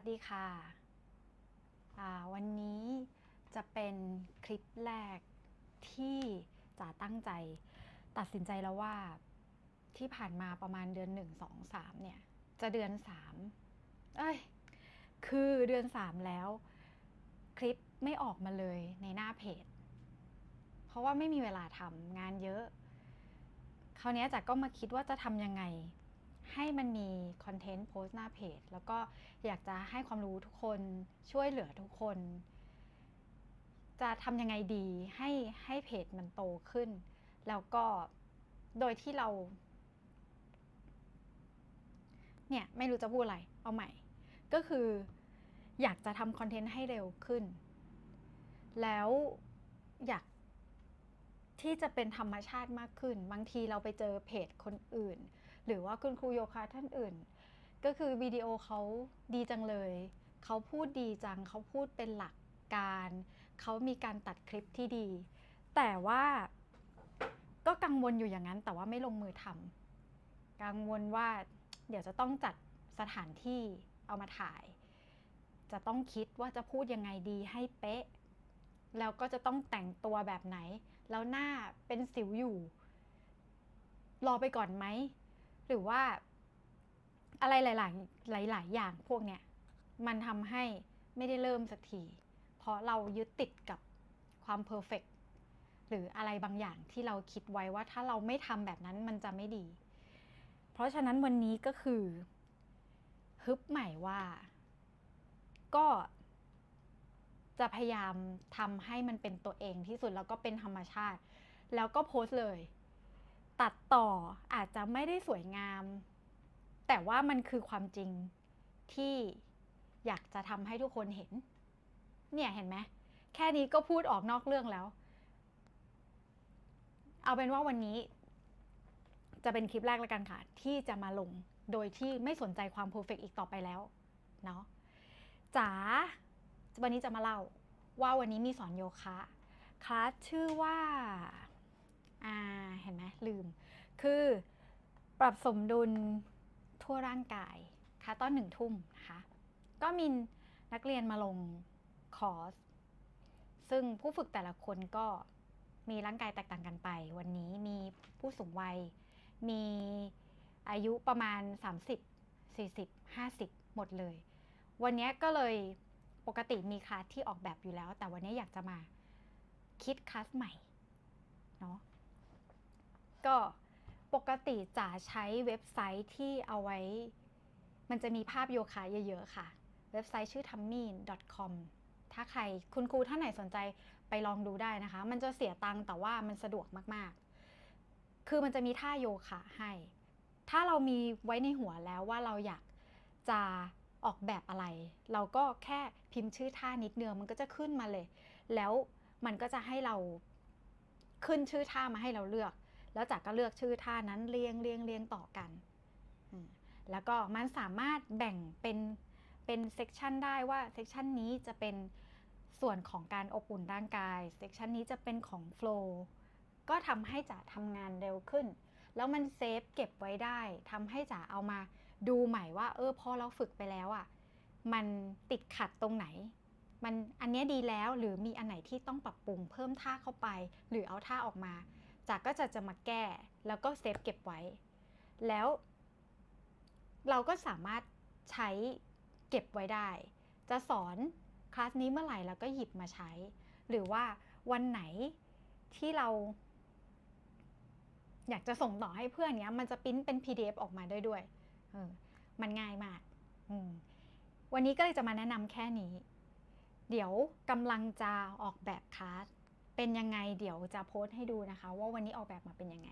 วัสดีค่ะวันนี้จะเป็นคลิปแรกที่จ๋าตั้งใจตัดสินใจแล้วว่าที่ผ่านมาประมาณเดือน 1 2 3 เนี่ย จะเดือน 3 เอ้ย คือเดือน 3 แล้ว คลิปไม่ออกมาเลยในหน้าเพจ เพราะว่าไม่มีเวลาทำงานเยอะคราวนี้จ๋าก็มาคิดว่าจะทำยังไง ให้มันมีคอนเทนต์โพสต์หน้าเพจ แล้วก็อยากจะให้ความรู้ทุกคนช่วยเหลือทุกคน จะทำยังไงดีให้ให้เพจมันโตขึ้น แล้วก็โดยที่เรา เนี่ย ไม่รู้จะพูดอะไร เอาใหม่ ก็คืออยากจะทำคอนเทนต์ให้เร็วขึ้น แล้วอยากที่จะเป็นธรรมชาติมากขึ้น บางทีเราไปเจอเพจคนอื่น หรือว่าคุณครูโยคะท่านอื่น ก็คือวิดีโอเขาดีจังเลย เขาพูดดีจัง เขาพูดเป็นหลักการ เขามีการตัดคลิปที่ดี แต่ว่าก็กังวลอยู่อย่างนั้น แต่ว่าไม่ลงมือทำกังวลว่าเดี๋ยวจะต้องจัดสถานที่เอามาถ่าย จะต้องคิดว่าจะพูดยังไงดีให้เป๊ะ แล้วก็จะต้องแต่งตัวแบบไหน แล้วหน้าเป็นสิวอยู่ รอไปก่อนไหม หรือว่าอะไรหลาย ๆ หลาย ๆ อย่างพวกเนี้ยมันทำให้ไม่ได้เริ่มสักที เพราะเรายึดติดกับความเพอร์เฟกหรืออะไรบางอย่างที่เราคิดไว้ว่าถ้าเราไม่ทำแบบนั้นมันจะไม่ดี เพราะฉะนั้นวันนี้ก็คือ ฮึบใหม่ว่า ก็จะพยายามทำให้มันเป็นตัวเองที่สุดแล้วก็เป็นธรรมชาติ แล้วก็โพสต์เลย ตัดต่ออาจจะไม่ได้สวยงาม แต่ว่ามันคือความจริงที่อยากจะทำให้ทุกคนเห็น เนี่ยเห็นไหมแค่นี้ก็พูดออกนอกเรื่องแล้ว เอาเป็นว่าวันนี้ จะเป็นคลิปแรกแล้วกันค่ะ ที่จะมาลงโดยที่ไม่สนใจความเพอร์เฟกอีกต่อไปแล้วเนาะจ๋าวันนี้จะมาเล่าว่าวันนี้มีสอนโยคะคลาสชื่อว่า อ่าเห็นไหมลืม คือปรับสมดุลทั่วร่างกายค่ะตอนหนึ่งทุ่มนะคะก็มีนักเรียนมาลงคอร์สซึ่งผู้ฝึกแต่ละคนก็มีร่างกายแตกต่างกันไป วันนี้มีผู้สูงวัย มีอายุประมาณ 30 40 50 หมดเลย วันนี้ก็เลยปกติมีคลาสที่ออกแบบอยู่แล้ว แต่วันนี้อยากจะมาคิดคลาสใหม่เนาะ ก็ปกติจะใช้เว็บไซต์ที่เอาไว้ มันจะมีภาพโยคะเยอะๆค่ะ เว็บไซต์ชื่อ tummy.com ถ้าใครคุณครูท่านไหนสนใจไปลองดูได้นะคะ มันจะเสียตังค์แต่ว่ามันสะดวกมากๆ คือมันจะมีท่าโยคะให้ ถ้าเรามีไว้ในหัวแล้วว่าเราอยากจะออกแบบอะไร เราก็แค่พิมพ์ชื่อท่านิดเดียวมันก็จะขึ้นมาเลย แล้วมันก็จะให้เราขึ้นชื่อท่ามาให้เราเลือก แล้วจากก็เลือกชื่อท่านั้นเรียงเรียงเรียงต่อกัน แล้วก็มันสามารถแบ่งเป็นเป็นเซกชันได้ว่าเซกชันนี้จะเป็นส่วนของการอบอุ่นร่างกายเซกชันนี้จะเป็นของโฟล์ก็ทำให้จ๋าทำงานเร็วขึ้น แล้วมันเซฟเก็บไว้ได้ทำให้จ๋าเอามาดูใหม่ว่า เออพอเราฝึกไปแล้วอะ่ะมันติดขัดตรงไหน มันอันเนี้ยดีแล้วหรือมีอันไหนที่ต้องปรับปรุงเพิ่มท่าเข้าไป หรือเอาท่าออกมา จากก็จะจะมาแก้แล้วก็เซฟเก็บไว้ แล้วเราก็สามารถใช้เก็บไว้ได้ จะสอนคลาสนี้เมื่อไหร่เราก็หยิบมาใช้ หรือว่าวันไหนที่เรา อยากจะส่งต่อให้เพื่อนเนี้ย มันจะปริ้นเป็น PDF ออกมาได้ด้วยเออมันง่ายมากมวันนี้ก็เลยจะมาแนะนำแค่นี้ เดี๋ยวกำลังจะออกแบบคลาส เป็นยังไงเดี๋ยวจะโพสต์ให้ดูนะคะ ว่าวันนี้ออกแบบมาเป็นยังไง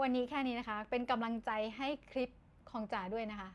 วันนี้แค่นี้นะคะ เป็นกำลังใจให้คลิปของจ๋าด้วยนะคะ